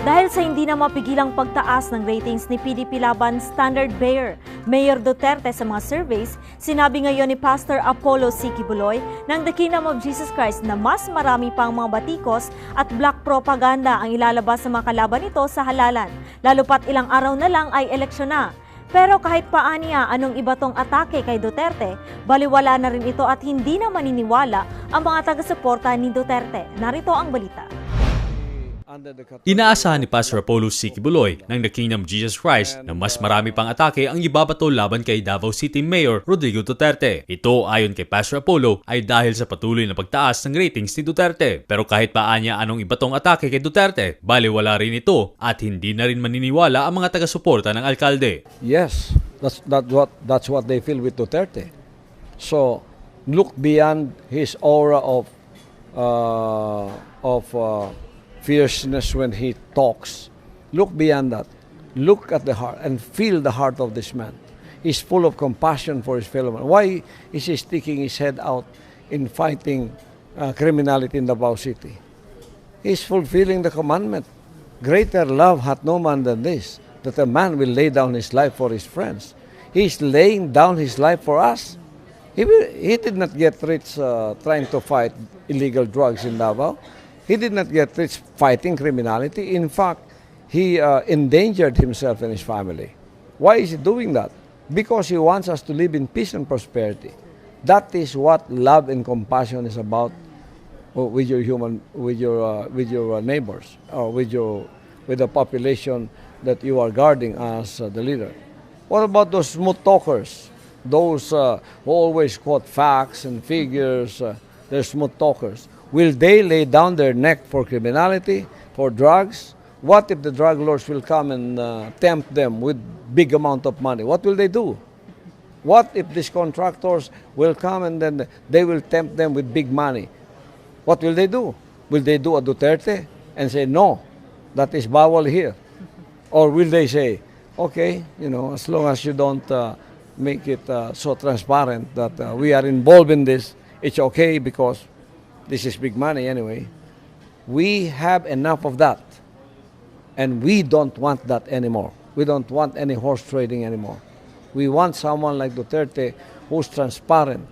Dahil sa hindi na mapigilang pagtaas ng ratings ni PDP Laban Standard Bearer, Mayor Duterte sa mga surveys, sinabi ngayon ni Pastor Apollo C. Kibuloy ng The Kingdom of Jesus Christ na mas marami pang mga batikos at black propaganda ang ilalabas sa mga kalaban nito sa halalan, lalo pat ilang araw na lang ay eleksyon na. Pero kahit paaniya anong iba tong atake kay Duterte, baliwala na rin ito at hindi na maniniwala ang mga taga-suporta ni Duterte. Narito ang balita. Inaasahan ni Pastor Apollo C. Kibuloy ng The Kingdom of Jesus Christ na mas marami pang atake ang ibabato laban kay Davao City Mayor Rodrigo Duterte. Ito ayon kay Pastor Apollo ay dahil sa patuloy na pagtaas ng ratings ni Duterte. Pero kahit paanya anong iba tong atake kay Duterte, baliwala rin ito at hindi na rin maniniwala ang mga taga-suporta ng alkalde. Yes, that's that what that's what they feel with Duterte. So look beyond his aura of uh, of uh, fierceness when he talks. Look beyond that. Look at the heart and feel the heart of this man. He's full of compassion for his fellow man. Why is he sticking his head out in fighting uh, criminality in Davao City? He's fulfilling the commandment. Greater love hath no man than this, that a man will lay down his life for his friends. He's laying down his life for us. He, will, he did not get rich uh, trying to fight illegal drugs in Davao. He did not get rich fighting criminality. In fact, he uh, endangered himself and his family. Why is he doing that? Because he wants us to live in peace and prosperity. That is what love and compassion is about uh, with your human, with your, uh, with your uh, neighbors, or with your, with the population that you are guarding as uh, the leader. What about those smooth talkers? Those uh, who always quote facts and figures, uh, they're smooth talkers. Will they lay down their neck for criminality, for drugs? What if the drug lords will come and uh, tempt them with big amount of money? What will they do? What if these contractors will come and then they will tempt them with big money? What will they do? Will they do a Duterte and say, no, that is bawal here? Or will they say, okay, you know, as long as you don't uh, make it uh, so transparent that uh, we are involved in this, it's okay because this is big money anyway. We have enough of that. And we don't want that anymore. We don't want any horse trading anymore. We want someone like Duterte who's transparent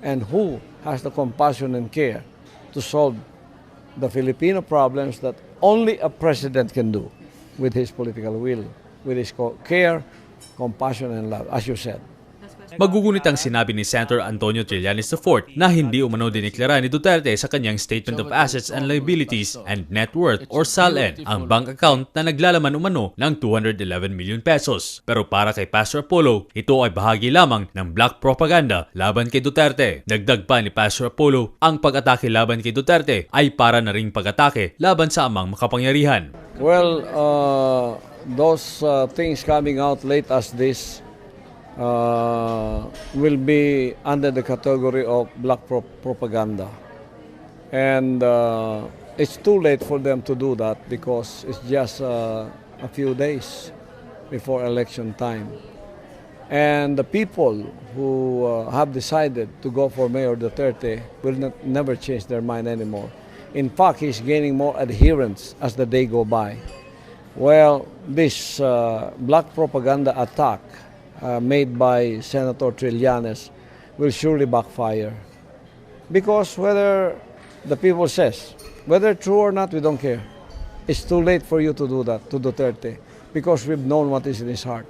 and who has the compassion and care to solve the Filipino problems that only a president can do with his political will, with his care, compassion, and love, as you said. Magugunit ang sinabi ni Senator Antonio Trillanes IV na hindi umano diniklara ni Duterte sa kanyang Statement of Assets and Liabilities and Net Worth or SALN ang bank account na naglalaman umano ng 211 million pesos. Pero para kay Pastor Apollo, ito ay bahagi lamang ng black propaganda laban kay Duterte. Dagdag pa ni Pastor Apollo, ang pag-atake laban kay Duterte ay para na ring pag-atake laban sa amang makapangyarihan. Well, uh, those uh, things coming out late as this uh, will be under the category of black pro- propaganda. And uh, it's too late for them to do that because it's just uh, a few days before election time. And the people who uh, have decided to go for Mayor Duterte will not, never change their mind anymore. In fact, he's gaining more adherents as the day go by. Well, this uh, black propaganda attack uh, made by Senator Trillanes will surely backfire. Because whether the people says, whether true or not, we don't care. It's too late for you to do that to Duterte because we've known what is in his heart.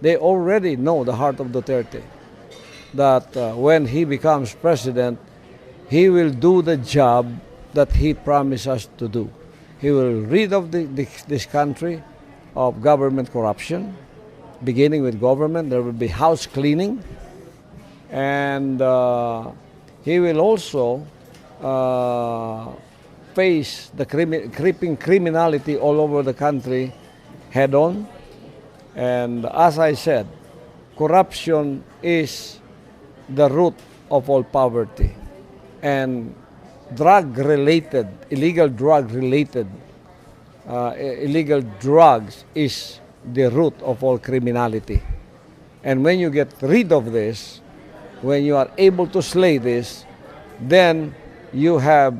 They already know the heart of Duterte. That uh, when he becomes president, he will do the job that he promised us to do. He will rid of the, this country of government corruption, beginning with government. There will be house cleaning, and uh, he will also uh, face the crimi- creeping criminality all over the country head on. And as I said, corruption is the root of all poverty. And drug related, illegal drug related, uh, illegal drugs is the root of all criminality. And when you get rid of this, when you are able to slay this, then you have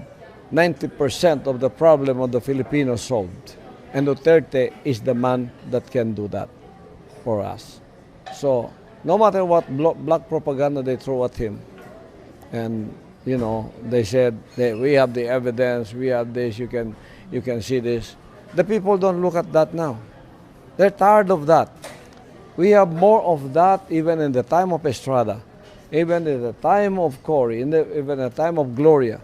90% of the problem of the Filipinos solved. And Duterte is the man that can do that for us. So, no matter what black propaganda they throw at him, and you know they said we have the evidence, we have this, you can you can see this. The people don't look at that now. They're tired of that. We have more of that even in the time of Estrada, even in the time of Cory, in the, even in the time of Gloria,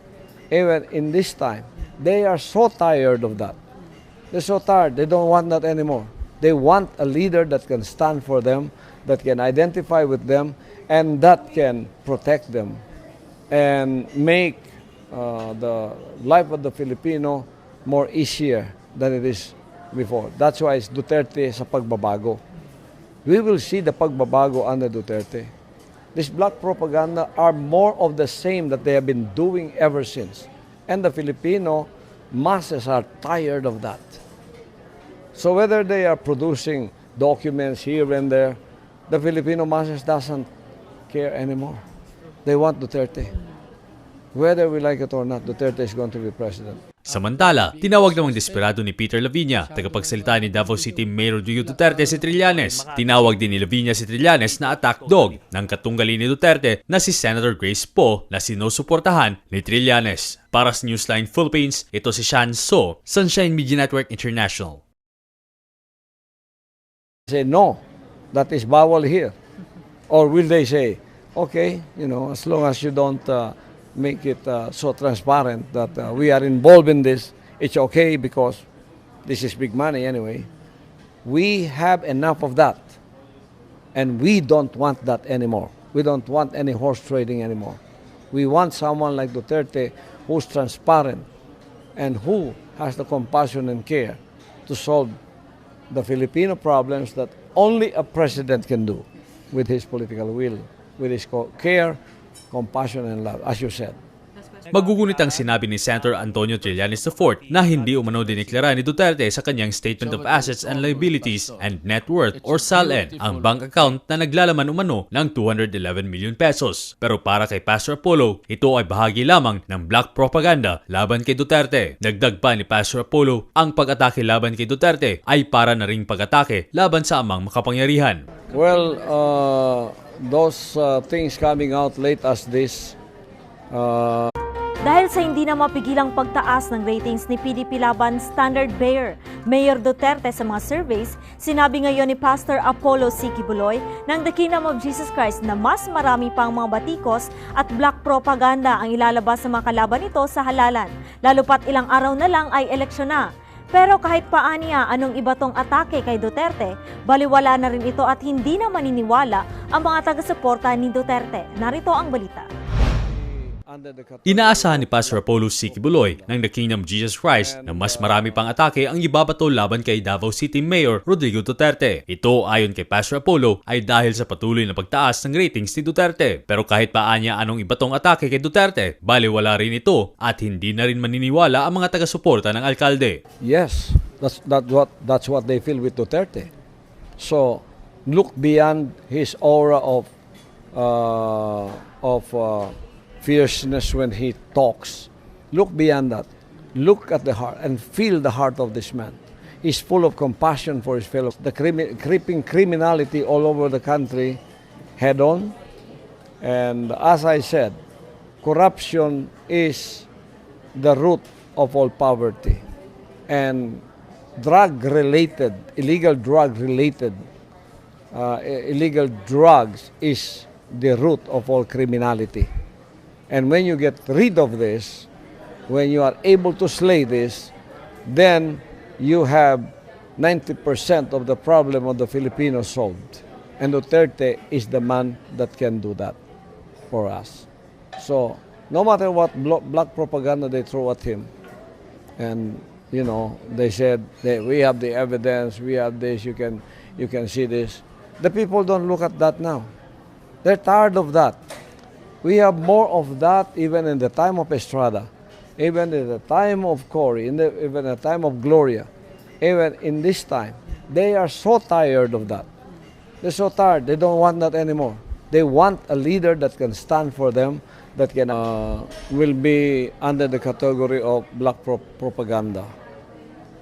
even in this time. They are so tired of that. They're so tired. They don't want that anymore. They want a leader that can stand for them, that can identify with them, and that can protect them and make uh, the life of the Filipino more easier than it is before. That's why it's Duterte sa pagbabago. We will see the pagbabago under Duterte. This black propaganda are more of the same that they have been doing ever since. And the Filipino masses are tired of that. So whether they are producing documents here and there, the Filipino masses doesn't care anymore. They want Duterte. Whether we like it or not, Duterte is going to be president. Samantala, tinawag namang desperado ni Peter Lavinia, tagapagsalita ni Davao City Mayor Rodrigo Duterte si Trillanes. Tinawag din ni Lavinia si Trillanes na attack dog ng katunggali ni Duterte na si Senator Grace Poe na sinusuportahan ni Trillanes. Para sa Newsline Philippines, ito si Shan So, Sunshine Media Network International. say no, that is bawal here? Or will they say, okay, you know, as long as you don't uh, make it uh, so transparent that uh, we are involved in this, it's okay because this is big money anyway. We have enough of that. And we don't want that anymore. We don't want any horse trading anymore. We want someone like Duterte who's transparent and who has the compassion and care to solve the Filipino problems that only a president can do with his political will, with his care, compassion, and love, as you said. Magugunit ang sinabi ni Senator Antonio Trillanes IV na hindi umano diniklara ni Duterte sa kanyang Statement of Assets and Liabilities and Net Worth or SALN ang bank account na naglalaman umano ng 211 million pesos. Pero para kay Pastor Apollo, ito ay bahagi lamang ng black propaganda laban kay Duterte. Dagdag pa ni Pastor Apollo, ang pag-atake laban kay Duterte ay para na ring pag-atake laban sa amang makapangyarihan. Well, uh, those uh, things coming out late as this, uh, Dahil sa hindi na mapigilang pagtaas ng ratings ni PDP laban Standard Bearer, Mayor Duterte sa mga surveys, sinabi ngayon ni Pastor Apollo C. Kibuloy ng The Kingdom of Jesus Christ na mas marami pang mga batikos at black propaganda ang ilalabas sa mga kalaban nito sa halalan, lalo pat ilang araw na lang ay eleksyon na. Pero kahit paaniya anong iba tong atake kay Duterte, baliwala na rin ito at hindi na maniniwala ang mga taga-suporta ni Duterte. Narito ang balita. Inaasahan ni Pastor Apollo C. Kibuloy ng The Kingdom of Jesus Christ na mas marami pang atake ang ibabato laban kay Davao City Mayor Rodrigo Duterte. Ito ayon kay Pastor Apollo ay dahil sa patuloy na pagtaas ng ratings ni Duterte. Pero kahit paanya anong ibatong atake kay Duterte, baliwala rin ito at hindi na rin maniniwala ang mga taga-suporta ng alkalde. Yes, that's that what that's what they feel with Duterte. So look beyond his aura of uh, of uh, fierceness when he talks. Look beyond that. Look at the heart and feel the heart of this man. He's full of compassion for his fellows. The crimi- creeping criminality all over the country, head on. And as I said, corruption is the root of all poverty. And drug related, illegal drug related, uh, illegal drugs is the root of all criminality. And when you get rid of this, when you are able to slay this, then you have 90% of the problem of the Filipinos solved. And Duterte is the man that can do that for us. So, no matter what black propaganda they throw at him, and you know they said we have the evidence, we have this, you can you can see this. The people don't look at that now. They're tired of that. We have more of that even in the time of Estrada, even in the time of Cory, in the, even in the time of Gloria, even in this time. They are so tired of that. They're so tired. They don't want that anymore. They want a leader that can stand for them, that can uh, will be under the category of black pro- propaganda.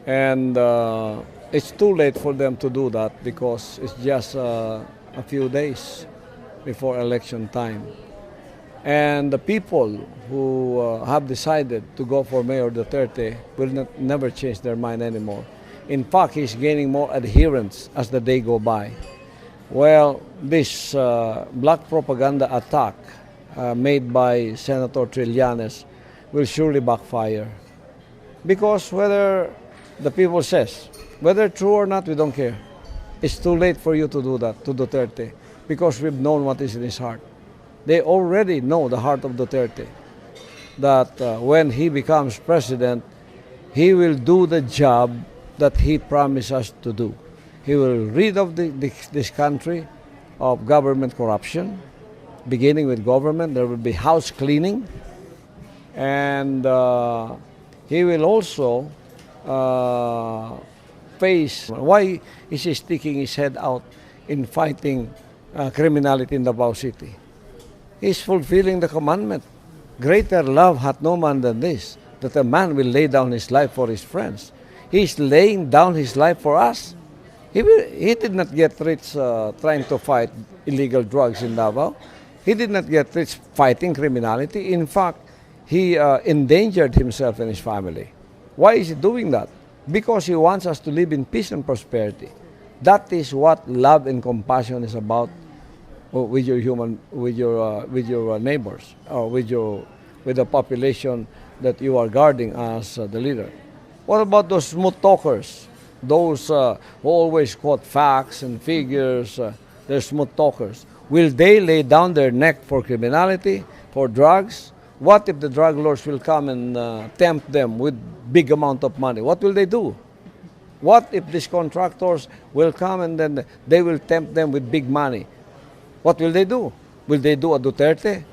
And uh, it's too late for them to do that because it's just uh, a few days before election time. And the people who uh, have decided to go for Mayor Duterte will not, never change their mind anymore. In fact, he's gaining more adherents as the day go by. Well, this uh, black propaganda attack uh, made by Senator Trillanes will surely backfire. Because whether the people says, whether true or not, we don't care. It's too late for you to do that, to Duterte, because we've known what is in his heart. They already know the heart of Duterte, that uh, when he becomes president, he will do the job that he promised us to do. He will rid of the, this, this country of government corruption, beginning with government. There will be house cleaning, and uh, he will also uh, face why is he sticking his head out in fighting uh, criminality in Davao City. He's fulfilling the commandment. Greater love hath no man than this, that a man will lay down his life for his friends. He is laying down his life for us. He, will, he did not get rich uh, trying to fight illegal drugs in Davao. He did not get rich fighting criminality. In fact, he uh, endangered himself and his family. Why is he doing that? Because he wants us to live in peace and prosperity. That is what love and compassion is about with your human, with your, uh, with your uh, neighbors, or with your, with the population that you are guarding as uh, the leader. What about those smooth talkers? Those uh, who always quote facts and figures, uh, they're smooth talkers. Will they lay down their neck for criminality, for drugs? What if the drug lords will come and uh, tempt them with big amount of money? What will they do? What if these contractors will come and then they will tempt them with big money? What will they do? Will they do a Duterte?